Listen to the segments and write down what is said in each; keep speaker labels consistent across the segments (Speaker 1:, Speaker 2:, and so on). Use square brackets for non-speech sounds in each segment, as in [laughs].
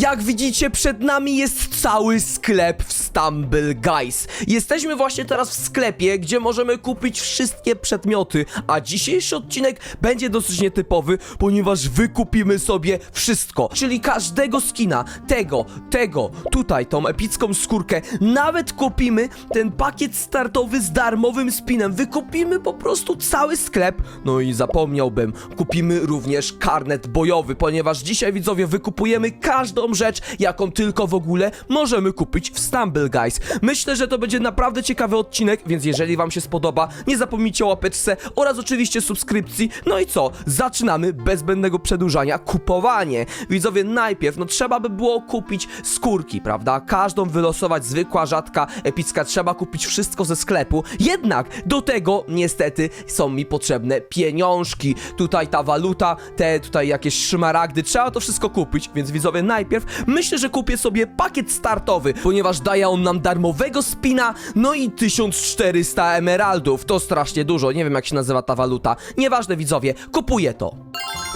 Speaker 1: Jak widzicie, przed nami jest cały sklep w Stumble Guys. Jesteśmy właśnie teraz w sklepie, gdzie możemy kupić wszystkie przedmioty, a dzisiejszy odcinek będzie dosyć nietypowy, ponieważ wykupimy sobie wszystko, czyli każdego skina, tego, tego, tutaj, tą epicką skórkę, nawet kupimy ten pakiet startowy z darmowym spinem, wykupimy po prostu cały sklep, no i zapomniałbym, kupimy również karnet bojowy, ponieważ dzisiaj widzowie wykupujemy każdą rzecz, jaką tylko w ogóle możemy kupić w Stumble Guys. Myślę, że to będzie naprawdę ciekawy odcinek, więc jeżeli wam się spodoba, nie zapomnijcie o łapeczce oraz oczywiście subskrypcji. No i co? Zaczynamy bez zbędnego przedłużania kupowanie. Widzowie, najpierw no trzeba by było kupić skórki, prawda? Każdą wylosować, zwykła, rzadka, epicka, trzeba kupić wszystko ze sklepu. Jednak do tego niestety są mi potrzebne pieniążki. Tutaj ta waluta, te tutaj jakieś szmaragdy, trzeba to wszystko kupić, więc widzowie, najpierw myślę, że kupię sobie pakiet startowy, ponieważ daje on nam darmowego spina, no i 1400 emeraldów. To strasznie dużo, nie wiem jak się nazywa ta waluta. Nieważne widzowie, kupuję to.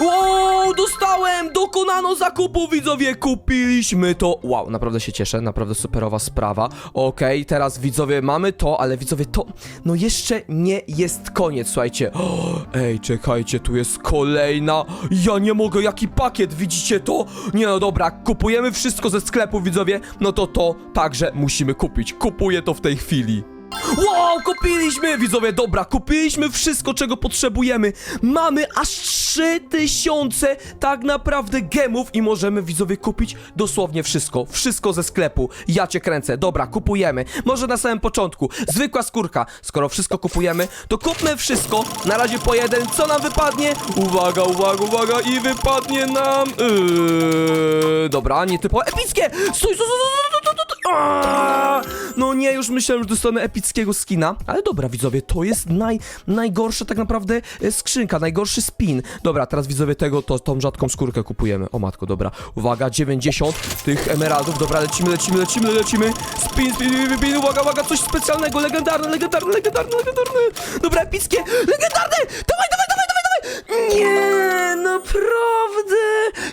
Speaker 1: Wow, dostałem! Dokonano zakupu, widzowie! Kupiliśmy to! Wow, naprawdę się cieszę, naprawdę superowa sprawa. Okej, teraz widzowie mamy to, ale widzowie to... No jeszcze nie jest koniec, słuchajcie. O, [gasps] ej, czekajcie, tu jest kolejna... Ja nie mogę, jaki pakiet, widzicie to? Nie no dobra, kupujemy wszystko ze sklepu, widzowie. No to to także musimy kupić. Kupuję to w tej chwili. Wow, kupiliśmy! Widzowie, dobra, kupiliśmy wszystko, czego potrzebujemy. Mamy aż 3000 tak naprawdę gemów i możemy, widzowie, kupić dosłownie wszystko. Wszystko ze sklepu. Ja cię kręcę. Dobra, kupujemy. Może na samym początku. Zwykła skórka. Skoro wszystko kupujemy, to kupmy wszystko. Na razie po jeden. Co nam wypadnie? Uwaga, uwaga, uwaga i wypadnie nam... Yy... Dobra, nie typo... Epickie! Stój, stój, stój, stój, stój, stój, stój. No nie, już myślałem, że dostanę epickiego skina, ale dobra widzowie, to jest naj, najgorsza tak naprawdę e, skrzynka, najgorszy spin. Dobra, teraz widzowie tego, to tą rzadką skórkę kupujemy. O matko, dobra, uwaga, 90 tych emeraldów, dobra, lecimy, lecimy, lecimy, lecimy. Spin, spin, spin, spin, uwaga, uwaga, coś specjalnego, legendarne, legendarne, legendarne, legendarne. Dobra, epickie, legendarne! Dawaj, dawaj, dawaj, dawaj, dawaj! Nie, naprawdę!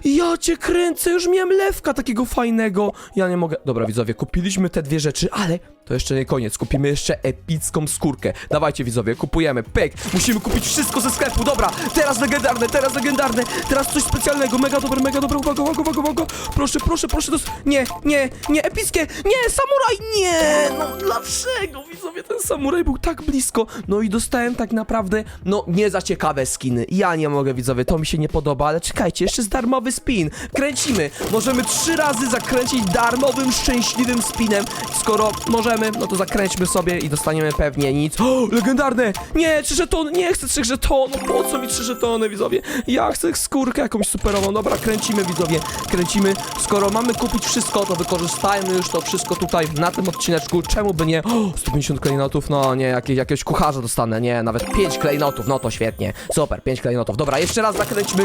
Speaker 1: Ja cię kręcę, już miałem lewka takiego fajnego. Ja nie mogę. Dobra, widzowie, kupiliśmy te dwie rzeczy, ale to jeszcze nie koniec. Kupimy jeszcze epicką skórkę. Dawajcie, widzowie, kupujemy. Pyk! Musimy kupić wszystko ze sklepu. Dobra, teraz legendarne, teraz legendarne, teraz coś specjalnego. Mega dobre, mega dobre. Uwaga, uwaga, uwaga, uwaga. Proszę, proszę, proszę. Dos... Nie, nie, nie, epickie! Nie, samuraj! Nie! No dlaczego, widzowie, ten samuraj był tak blisko. No i dostałem tak naprawdę, no nie za ciekawe skiny. Ja nie mogę, widzowie, to mi się nie podoba, ale czekajcie, jeszcze jest darmowy spin. Kręcimy. Możemy trzy razy zakręcić darmowym, szczęśliwym spinem. Skoro możemy, no to zakręćmy sobie i dostaniemy pewnie nic. O, legendarne! Nie, trzy żetony, nie chcę trzech żetonów. Po co mi trzy żetony, widzowie? Ja chcę skórkę jakąś superową. Dobra, kręcimy, widzowie. Kręcimy. Skoro mamy kupić wszystko, to wykorzystajmy już to wszystko tutaj na tym odcineczku. Czemu by nie? O, 150 klejnotów, no nie, jakieś, jakiegoś kucharza dostanę, nie, nawet 5 klejnotów, no to świetnie. Super, 5 klejnotów. Dobra, jeszcze raz zakręćmy.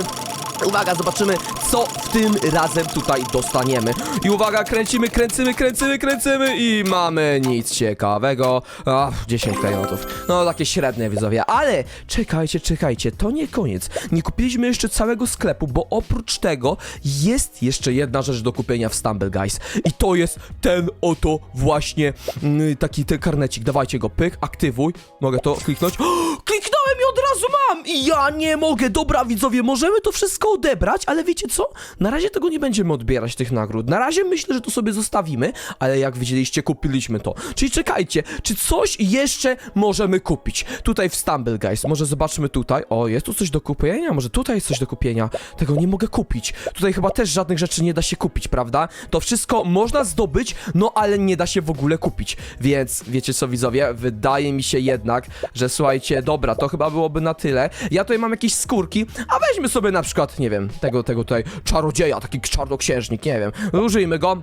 Speaker 1: Uwaga, zobaczymy, co w tym razem tutaj dostaniemy. I uwaga, kręcimy, kręcimy, kręcimy, kręcimy i mamy nic ciekawego. Ach, 10 klejnotów. No, takie średnie, widzowie. Ale czekajcie, czekajcie, to nie koniec. Nie kupiliśmy jeszcze całego sklepu, bo oprócz tego jest jeszcze jedna rzecz do kupienia w Stumble Guys. I to jest ten oto właśnie mm, taki ten karnecik. Dawajcie go, pyk, aktywuj. Mogę to kliknąć. O, [gasps] kliknąłem od razu mam! I ja nie mogę. Dobra, widzowie, możemy to wszystko odebrać, ale wiecie co? Na razie tego nie będziemy odbierać, tych nagród. Na razie myślę, że to sobie zostawimy, ale jak widzieliście, kupiliśmy to. Czyli czekajcie, czy coś jeszcze możemy kupić? Tutaj w Stumble, guys. Może zobaczmy tutaj. O, jest tu coś do kupienia? Może tutaj jest coś do kupienia? Tego nie mogę kupić. Tutaj chyba też żadnych rzeczy nie da się kupić, prawda? To wszystko można zdobyć, no ale nie da się w ogóle kupić. Więc wiecie co, widzowie? Wydaje mi się jednak, że słuchajcie, dobra, to chyba byłoby na tyle. Ja tutaj mam jakieś skórki, a weźmy sobie na przykład, nie wiem, tego, tego tutaj czarodzieja, taki czarnoksiężnik, nie wiem. Użyjmy go.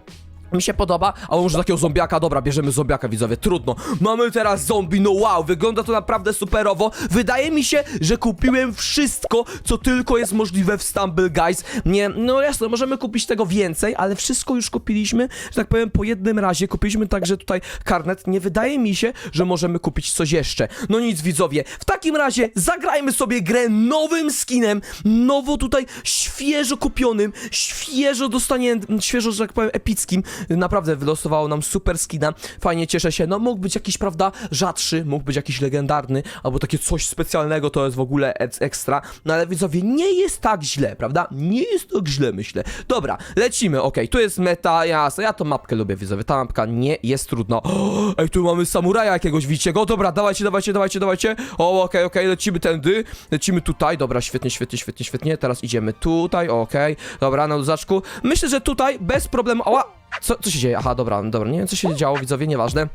Speaker 1: Mi się podoba, a może takiego zombiaka, dobra, bierzemy zombiaka, widzowie, trudno. Mamy teraz zombie, no wow, wygląda to naprawdę superowo. Wydaje mi się, że kupiłem wszystko, co tylko jest możliwe w Stumble Guys. Nie, no jasne, możemy kupić tego więcej, ale wszystko już kupiliśmy, że tak powiem, po jednym razie. Kupiliśmy także tutaj karnet. Nie wydaje mi się, że możemy kupić coś jeszcze. No nic, widzowie, w takim razie zagrajmy sobie grę nowym skinem, nowo tutaj świeżo kupionym, świeżo dostaniętym, świeżo, że tak powiem, epickim. Naprawdę wylosowało nam super skina. Fajnie, cieszę się. No mógł być jakiś, prawda, rzadszy, mógł być jakiś legendarny, albo takie coś specjalnego, to jest w ogóle ekstra. No ale widzowie, nie jest tak źle, prawda? Nie jest tak źle, myślę. Dobra, lecimy, okej, tu jest meta, jasne, ja tą mapkę lubię, widzowie, ta mapka nie jest trudno. O, [gasps] ej, tu mamy samuraja jakiegoś, widzicie go? Dobra, dawajcie, dawajcie, dawajcie, dawajcie. O, okej, okej, lecimy tędy, lecimy tutaj, dobra, świetnie, świetnie, świetnie, świetnie, teraz idziemy tutaj, okej, dobra, na luzaczku. Myślę, że tutaj bez problemu, ała, co, co się dzieje? Aha, dobra, dobra, nie wiem, co się działo, widzowie, nieważne.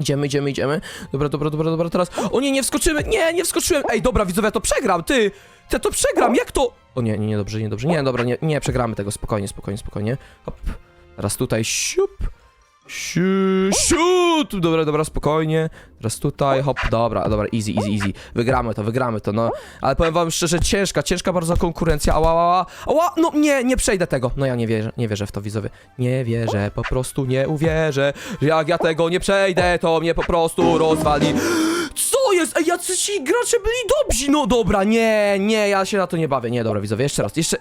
Speaker 1: Idziemy, idziemy, idziemy. Dobra, dobra, dobra, dobra, teraz. O nie, nie wskoczymy! Nie, nie wskoczyłem! Ej, dobra, widzowie, ja to przegram, ty! Ja to przegram, jak to? O nie, nie, nie, dobrze, nie, dobrze. Nie, dobra, nie, nie, przegramy tego, spokojnie, spokojnie, spokojnie. Hop. Teraz tutaj, siup. Siu, siut! Dobra, dobra, spokojnie. Teraz tutaj, hop, dobra, dobra, easy, easy, easy. Wygramy to, wygramy to, no. Ale powiem wam szczerze, ciężka, ciężka bardzo konkurencja. Ała, ała, ała, no nie, nie przejdę tego. No ja nie wierzę, nie wierzę w to, widzowie. Nie wierzę, po prostu nie uwierzę. Jak ja tego nie przejdę, to mnie po prostu rozwali. Jest? Ej, jacyś ci gracze byli dobrzy. No dobra, nie, nie, ja się na to nie bawię. Nie, dobra, widzowie, jeszcze raz, jeszcze,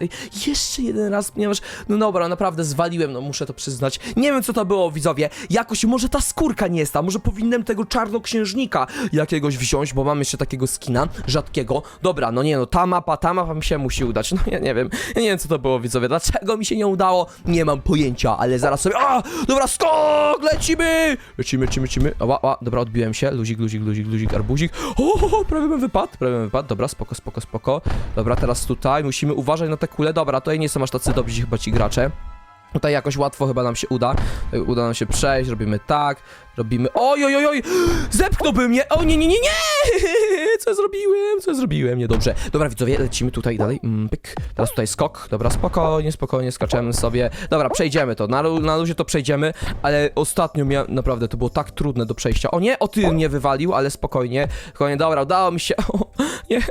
Speaker 1: jeszcze jeden raz, ponieważ, no dobra, naprawdę zwaliłem, no muszę to przyznać. Nie wiem, co to było, widzowie. Jakoś, może ta skórka nie jest ta, może powinienem tego czarnoksiężnika jakiegoś wziąć, bo mam jeszcze takiego skina, rzadkiego. Dobra, no nie no, ta mapa, ta mapa mi się musi udać. No ja nie wiem, ja nie wiem, co to było, widzowie. Dlaczego mi się nie udało? Nie mam pojęcia, ale zaraz sobie, a, dobra, skok, lecimy! Lecimy, lecimy, lecimy. Ła, ła, dobra, odbiłem się, luzik, luzik, luzik, luzik, arbuzik. O, o, prawie bym wypadł, prawie bym wypadł. Dobra, spoko, spoko, spoko. Dobra, teraz tutaj musimy uważać na te kule. Dobra, tutaj nie są aż tacy dobrzy chyba ci gracze. Tutaj jakoś łatwo chyba nam się uda. Uda nam się przejść, robimy tak, robimy... Oj, oj, oj, oj! Zepchnąłby mnie! O, nie, nie, nie, nie! [laughs] Co ja zrobiłem? Co ja zrobiłem? Niedobrze. Dobra, widzowie, lecimy tutaj dalej. Mm, pyk. Teraz tutaj skok. Dobra, spokojnie, spokojnie, skaczemy sobie. Dobra, przejdziemy to. Na, na luzie to przejdziemy, ale ostatnio miałem... Naprawdę, to było tak trudne do przejścia. O nie, o ty mnie wywalił, ale spokojnie. Spokojnie, dobra, udało mi się... [laughs] O, nie,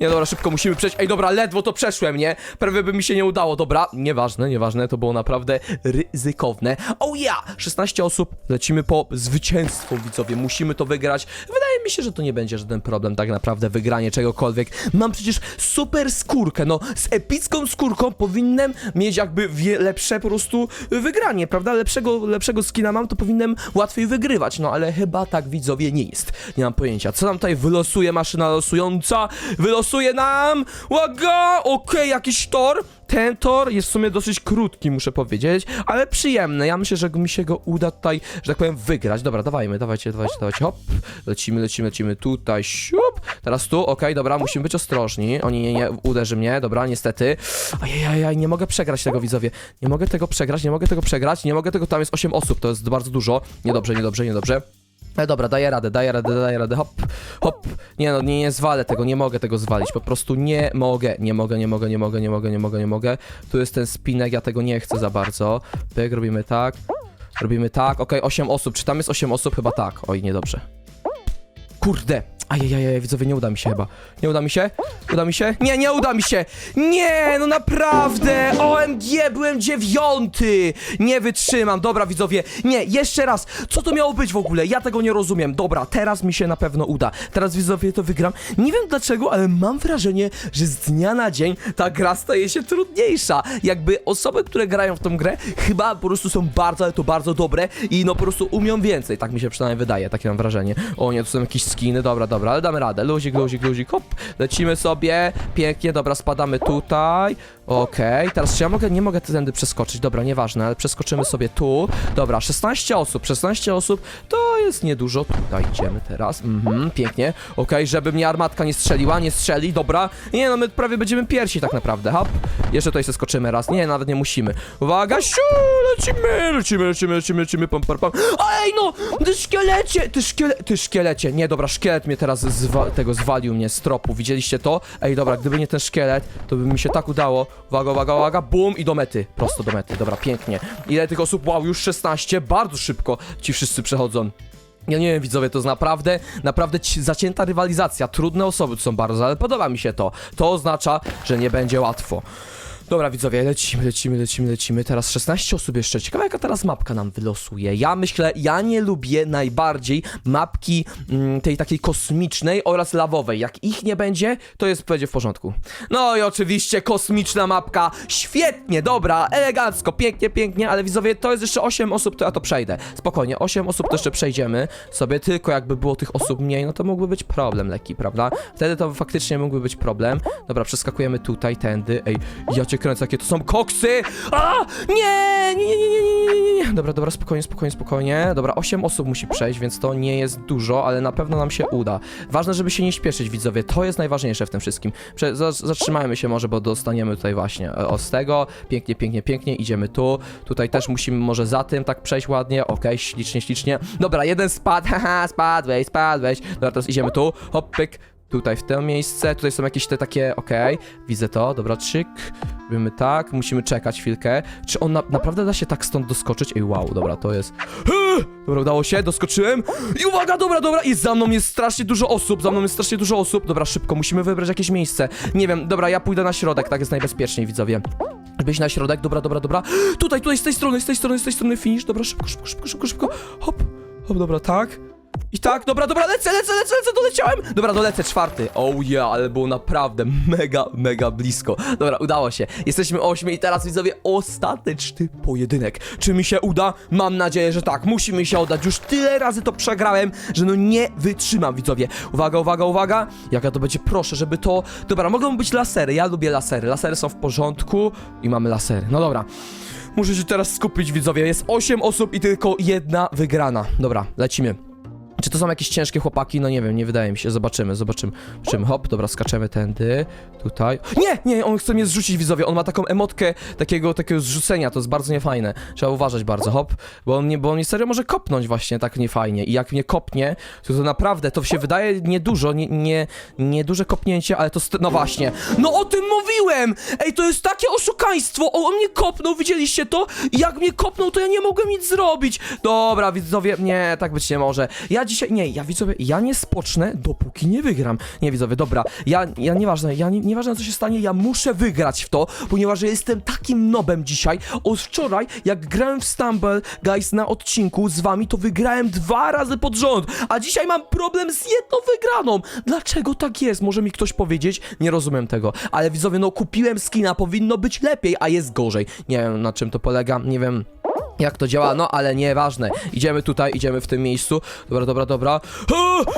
Speaker 1: nie, dobra, szybko musimy przejść. Ej, dobra, ledwo to przeszłem, nie? Prawie by mi się nie udało. Dobra, nieważne, nieważne, to było naprawdę ryzykowne. Oh yeah! 16 osób, lecimy po zwycięstwo, widzowie. Musimy to wygrać. Wydaje mi się, że to nie będzie żaden problem, tak naprawdę, wygranie czegokolwiek. Mam przecież super skórkę, no, z epicką skórką powinienem mieć jakby lepsze po prostu wygranie, prawda? Lepszego, lepszego skina mam, to powinienem łatwiej wygrywać, no ale chyba tak, widzowie, nie jest. Nie mam pojęcia. Co nam tutaj wylosuje maszyna losująca? Wylosuje nam... Łaga! Okej, jakiś tor. Ten tor jest w sumie dosyć krótki, muszę powiedzieć, ale przyjemny. Ja myślę, że mi się go uda tutaj, że tak powiem, wygrać. Dobra, dawajmy, dawajcie, dawajcie, dawajcie, hop. Lecimy, lecimy, lecimy tutaj, siup. Teraz tu, okej, dobra, musimy być ostrożni. Oni nie, nie, uderzy mnie, dobra, niestety. Ajajaj, nie mogę przegrać tego, widzowie. Nie mogę tego przegrać, nie mogę tego przegrać, nie mogę tego, tam jest 8 osób, to jest bardzo dużo. Niedobrze, niedobrze, niedobrze. Ale dobra, daję radę, daję radę, daję radę, hop, hop. Nie no, nie, nie zwalę tego, nie mogę tego zwalić, po prostu nie mogę, nie mogę, nie mogę, nie mogę, nie mogę, nie mogę, nie mogę. Tu jest ten spinek, ja tego nie chcę za bardzo. Pyk, robimy tak, robimy tak, okej, 8 osób, czy tam jest 8 osób? Chyba tak, oj, niedobrze. Kurde, ajajaj, widzowie, nie uda mi się chyba. Nie uda mi się? Uda mi się? Nie, nie uda mi się! Nie, no naprawdę! OMG, byłem dziewiąty! Nie wytrzymam, dobra widzowie. Nie, jeszcze raz, co to miało być w ogóle? Ja tego nie rozumiem. Dobra, teraz mi się na pewno uda. Teraz widzowie to wygram. Nie wiem dlaczego, ale mam wrażenie, że z dnia na dzień ta gra staje się trudniejsza. Jakby osoby, które grają w tą grę, chyba po prostu są bardzo, ale to bardzo dobre i no po prostu umią więcej. Tak mi się przynajmniej wydaje, takie mam wrażenie. O nie, tu są jakieś skiny, dobra, dobra, ale damy radę. Luzik, luzik, luzik, hop. Lecimy sobie, pięknie, dobra, spadamy tutaj. Okej, teraz czy ja mogę, nie mogę tędy przeskoczyć, dobra, nieważne, ale przeskoczymy sobie tu. Dobra, 16 osób, 16 osób, to jest niedużo. Tutaj idziemy teraz, mhm, pięknie. Okej, żeby mnie armatka nie strzeliła, nie strzeli, dobra. Nie no, my prawie będziemy pierwsi tak naprawdę, hop. Jeszcze tutaj zeskoczymy raz, nie, nawet nie musimy. Uwaga, siu, lecimy, lecimy, lecimy, lecimy, lecimy, pam, pam, pam. Ej no, ty szkielecie, ty szkiele, ty szkielecie, nie, dobra, szkielet mnie teraz teraz zwa tego zwalił mnie z tropu, widzieliście to? Ej, dobra, gdyby nie ten szkielet, to by mi się tak udało. Uwaga, uwaga, uwaga, bum i do mety. Prosto do mety, dobra, pięknie. Ile tych osób? Wow, już 16, bardzo szybko ci wszyscy przechodzą. Ja nie wiem, widzowie, to jest naprawdę, naprawdę ci- zacięta rywalizacja. Trudne osoby tu są bardzo, ale podoba mi się to. To oznacza, że nie będzie łatwo. Dobra, widzowie, lecimy, lecimy, lecimy, lecimy. Teraz 16 osób jeszcze. Ciekawe, jaka teraz mapka nam wylosuje. Ja myślę, ja nie lubię najbardziej mapki mm, tej takiej kosmicznej oraz lawowej. Jak ich nie będzie, to jest będzie w porządku. No i oczywiście kosmiczna mapka. Świetnie, dobra, elegancko, pięknie, pięknie, ale widzowie, to jest jeszcze 8 osób, to ja to przejdę. Spokojnie, 8 osób to jeszcze przejdziemy sobie, tylko jakby było tych osób mniej, no to mógłby być problem lekki, prawda? Wtedy to faktycznie mógłby być problem. Dobra, przeskakujemy tutaj, tędy. Ej, ja cię kręcę, jakie to są koksy! A! Nie! Nie, nie, nie, nie, nie, nie, nie. Dobra, dobra, spokojnie, spokojnie, spokojnie. Dobra, 8 osób musi przejść, więc to nie jest dużo, ale na pewno nam się uda. Ważne, żeby się nie śpieszyć, widzowie. To jest najważniejsze w tym wszystkim. Prze za- zatrzymajmy się może, bo dostaniemy tutaj właśnie e, o z tego. Pięknie, pięknie, pięknie. Idziemy tu. Tutaj też musimy może za tym tak przejść ładnie. Okej, ślicznie, ślicznie. Dobra, jeden spadł. [laughs] Haha, spadłeś, spadłeś. Dobra, teraz idziemy tu. Hop, pyk. Tutaj w to miejsce, tutaj są jakieś te takie, okej, widzę to, dobra, czyk, robimy tak, musimy czekać chwilkę. Czy on na, naprawdę da się tak stąd doskoczyć? Ej, wow, dobra, to jest... Dobra, udało się, doskoczyłem. I uwaga, dobra, dobra, i za mną jest strasznie dużo osób, za mną jest strasznie dużo osób. Dobra, szybko, musimy wybrać jakieś miejsce. Nie wiem, dobra, ja pójdę na środek, tak jest najbezpieczniej, widzowie. Byś na środek, dobra, dobra, dobra. Tutaj, tutaj, z tej strony, z tej strony, z tej strony, finish, dobra, szybko, szybko, szybko, szybko. Hop, hop, dobra, tak. I tak, dobra, dobra, lecę, lecę, lecę, lecę, doleciałem! Dobra, dolecę, czwarty. Oh yeah, ale było naprawdę mega, mega blisko. Dobra, udało się. Jesteśmy ośmiu i teraz widzowie, ostateczny pojedynek. Czy mi się uda? Mam nadzieję, że tak. Musi mi się udać. Już tyle razy to przegrałem, że no nie wytrzymam, widzowie. Uwaga, uwaga, uwaga. Jaka to będzie, proszę, żeby to... Dobra, mogą być lasery, ja lubię lasery. Lasery są w porządku i mamy lasery. No dobra. Muszę się teraz skupić, widzowie. Jest 8 osób i tylko jedna wygrana. Dobra, lecimy. Czy to są jakieś ciężkie chłopaki? No nie wiem, nie wydaje mi się. Zobaczymy, zobaczymy. Zobaczymy. Hop, dobra, skaczemy tędy. Tutaj. Nie, nie, on chce mnie zrzucić, widzowie. On ma taką emotkę takiego, takiego zrzucenia. To jest bardzo niefajne. Trzeba uważać bardzo, hop. Bo on mnie, bo on mnie serio może kopnąć właśnie tak niefajnie. I jak mnie kopnie, to to naprawdę, to się wydaje niedużo, nie, nie, nie duże kopnięcie, ale to... No właśnie. No o tym mówiłem! Ej, to jest takie oszukaństwo! O, on mnie kopnął, widzieliście to? Jak mnie kopnął, to ja nie mogłem nic zrobić. Dobra, widzowie, nie, tak być nie może. Ja dzisiaj, nie, ja widzowie, ja nie spocznę, dopóki nie wygram. Nie, widzowie, dobra, ja, ja nieważne, ja nie, nieważne co się stanie, ja muszę wygrać w to, ponieważ ja jestem takim nobem dzisiaj. Od wczoraj, jak grałem w Stumble, guys, na odcinku z wami, to wygrałem dwa razy pod rząd, a dzisiaj mam problem z jedną wygraną. Dlaczego tak jest? Może mi ktoś powiedzieć? Nie rozumiem tego. Ale widzowie, no kupiłem skina, powinno być lepiej, a jest gorzej. Nie wiem na czym to polega, nie wiem jak to działa, no ale nieważne. Idziemy tutaj, idziemy w tym miejscu. Dobra, dobra, dobra.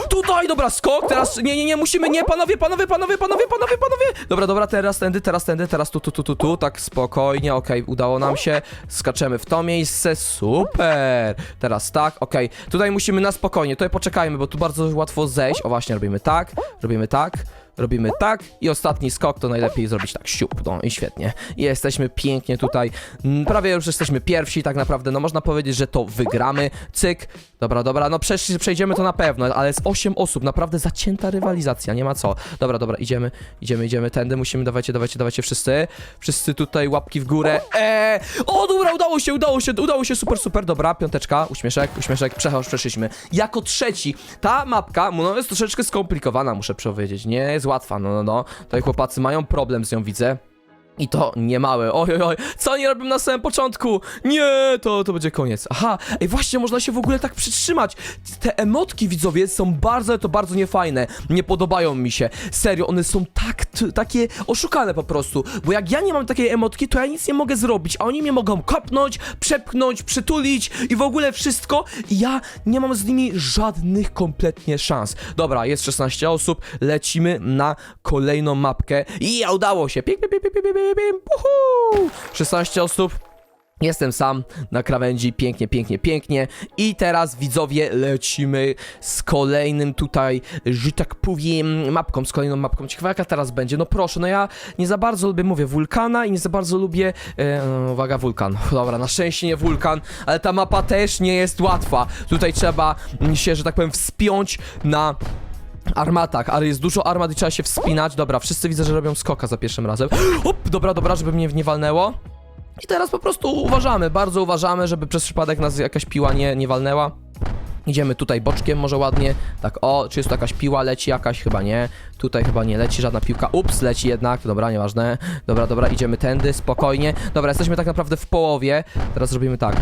Speaker 1: Tutaj, dobra, skok, teraz, nie, nie, nie, musimy, nie, panowie, panowie, panowie, panowie, panowie, panowie. Dobra, dobra, teraz tędy, teraz tędy, teraz tu, tu, tu, tu, tu, tak spokojnie, okej, udało nam się. Skaczemy w to miejsce, super. Teraz tak, okej, tutaj musimy na spokojnie, tutaj poczekajmy, bo tu bardzo łatwo zejść. O właśnie, robimy tak, robimy tak. Robimy tak i ostatni skok to najlepiej zrobić tak siup, no i świetnie. Jesteśmy pięknie tutaj, prawie już jesteśmy pierwsi tak naprawdę, no można powiedzieć, że to wygramy, cyk. Dobra, dobra, no przejdziemy to na pewno, ale jest 8 osób, naprawdę zacięta rywalizacja, nie ma co. Dobra, dobra, idziemy, idziemy, idziemy tędy, musimy, dawajcie, dawajcie, dawajcie wszyscy. Wszyscy tutaj łapki w górę. Eee! O, dobra, udało się, udało się, udało się, super, super, dobra, piąteczka, uśmieszek, uśmieszek, przechał, przeszliśmy. Jako trzeci, ta mapka, no jest troszeczkę skomplikowana, muszę powiedzieć, nie jest łatwa, no, no, no. Tutaj chłopacy mają problem z nią, widzę. I to nie małe. Oj, oj, oj. Co oni robią na samym początku? Nie, to, to będzie koniec. Aha, ej, właśnie można się w ogóle tak przytrzymać. Te emotki, widzowie, są bardzo, to bardzo niefajne. Nie podobają mi się. Serio, one są tak, takie oszukane po prostu. Bo jak ja nie mam takiej emotki, to ja nic nie mogę zrobić, a oni mnie mogą kopnąć, przepchnąć, przytulić i w ogóle wszystko. I ja nie mam z nimi żadnych kompletnie szans. Dobra, jest 16 osób, lecimy na kolejną mapkę. I ja udało się. Pik, pik, pik, pik, pik, pik, pik, uhu. 16 osób. Jestem sam na krawędzi, pięknie, pięknie, pięknie. I teraz widzowie lecimy z kolejnym tutaj, że tak powiem, mapką, z kolejną mapką. Ciekawe jaka teraz będzie. No proszę, no ja nie za bardzo lubię, mówię, wulkana i nie za bardzo lubię, e, uwaga, wulkan. [laughs] Dobra, na szczęście nie wulkan, ale ta mapa też nie jest łatwa. Tutaj trzeba się, że tak powiem, wspiąć na Armatach, ale jest dużo armat i trzeba się wspinać. Dobra, wszyscy widzę, że robią skoka za pierwszym razem. Hop, dobra, dobra, żeby mnie nie walnęło. I teraz po prostu uważamy, bardzo uważamy, żeby przez przypadek nas jakaś piła nie, nie walnęła. Idziemy tutaj boczkiem, może ładnie. Tak, o, czy jest tu jakaś piła? Leci jakaś? Chyba nie. Tutaj chyba nie leci żadna piłka. Ups, leci jednak. Dobra, nieważne. Dobra, dobra, idziemy tędy, spokojnie. Dobra, jesteśmy tak naprawdę w połowie. Teraz zrobimy tak.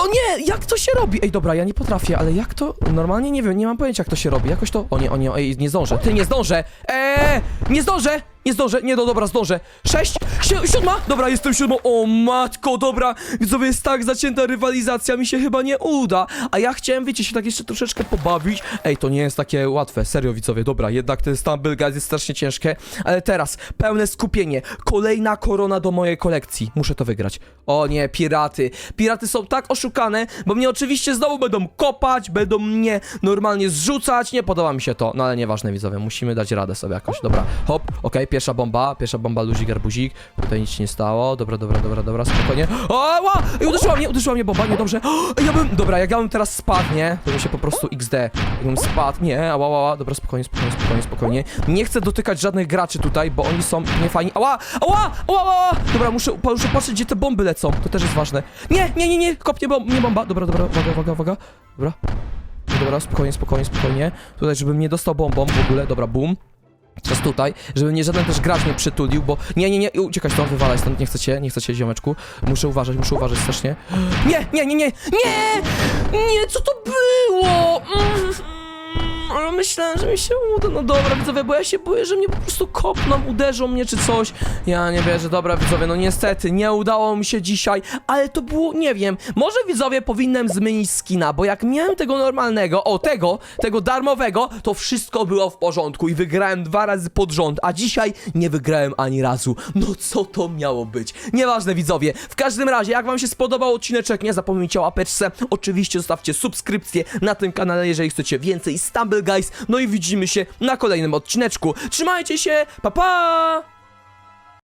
Speaker 1: O nie, jak to się robi? Ej, dobra, ja nie potrafię, ale jak to? Normalnie nie wiem, nie mam pojęcia jak to się robi. Jakoś to. O nie, o nie, ej, nie zdążę. Ty nie zdążę! Eee, nie zdążę! Nie zdążę, nie, no dobra, zdążę. Sześć, si siódma! Dobra, jestem siódmą. O matko, dobra. Widzowie, jest tak zacięta rywalizacja, mi się chyba nie uda. A ja chciałem, wiecie, się tak jeszcze troszeczkę pobawić. Ej, to nie jest takie łatwe, serio, widzowie, dobra, jednak ten Stumble Guys jest strasznie ciężkie. Ale teraz, pełne skupienie. Kolejna korona do mojej kolekcji. Muszę to wygrać. O nie, piraty. Piraty są tak oszukane, bo mnie oczywiście znowu będą kopać, będą mnie normalnie zrzucać. Nie podoba mi się to, no ale nieważne, widzowie, musimy dać radę sobie jakoś. Dobra, hop, okej, pierwsza bomba, pierwsza bomba, luzik, arbuzik. Tutaj nic się nie stało. Dobra, dobra, dobra, dobra, spokojnie. O, ła! Ej, uderzyła mnie, uderzyła mnie bomba, niedobrze. O, ja bym, dobra, jak ja bym teraz spadł, nie? To bym się po prostu XD. Jakbym spadł, nie, ała, ała, dobra, spokojnie, spokojnie, spokojnie, spokojnie. Nie chcę dotykać żadnych graczy tutaj, bo oni są niefajni. Ała, ała, ała, ała! Dobra, muszę, muszę patrzeć, gdzie te bomby lecą, to też jest ważne. Nie, nie, nie, nie, kopnie bom nie bomba. Dobra, dobra, uwaga, uwaga, uwaga. Dobra. Dobra, spokojnie, spokojnie, spokojnie. Tutaj, żebym nie dostał bombą w ogóle, dobra, boom. Teraz tutaj, żeby mnie żaden też gracz nie przytulił, bo... Nie, nie, nie, uciekaj stąd, wywalaj stąd, nie chcę cię, nie chcę cię, ziomeczku. Muszę uważać, muszę uważać strasznie. [gasps] Nie, nie, nie, nie, nie! Nie, co to było? Mm, mm, ale myślałem, że mi się uda. No dobra, widzowie, bo ja się boję, że mnie po prostu kopną, uderzą mnie czy coś. Ja nie wierzę, dobra, widzowie, no niestety, nie udało mi się dzisiaj, ale to było, nie wiem, może widzowie powinienem zmienić skina, bo jak miałem tego normalnego, o tego, tego darmowego, to wszystko było w porządku i wygrałem dwa razy pod rząd, a dzisiaj nie wygrałem ani razu. No co to miało być? Nieważne, widzowie. W każdym razie, jak wam się spodobał odcineczek, nie zapomnijcie o łapeczce. Oczywiście zostawcie subskrypcję na tym kanale, jeżeli chcecie więcej Stumble Guys. No i widzimy się na kolejnym odcineczku. Trzymajcie się, pa pa!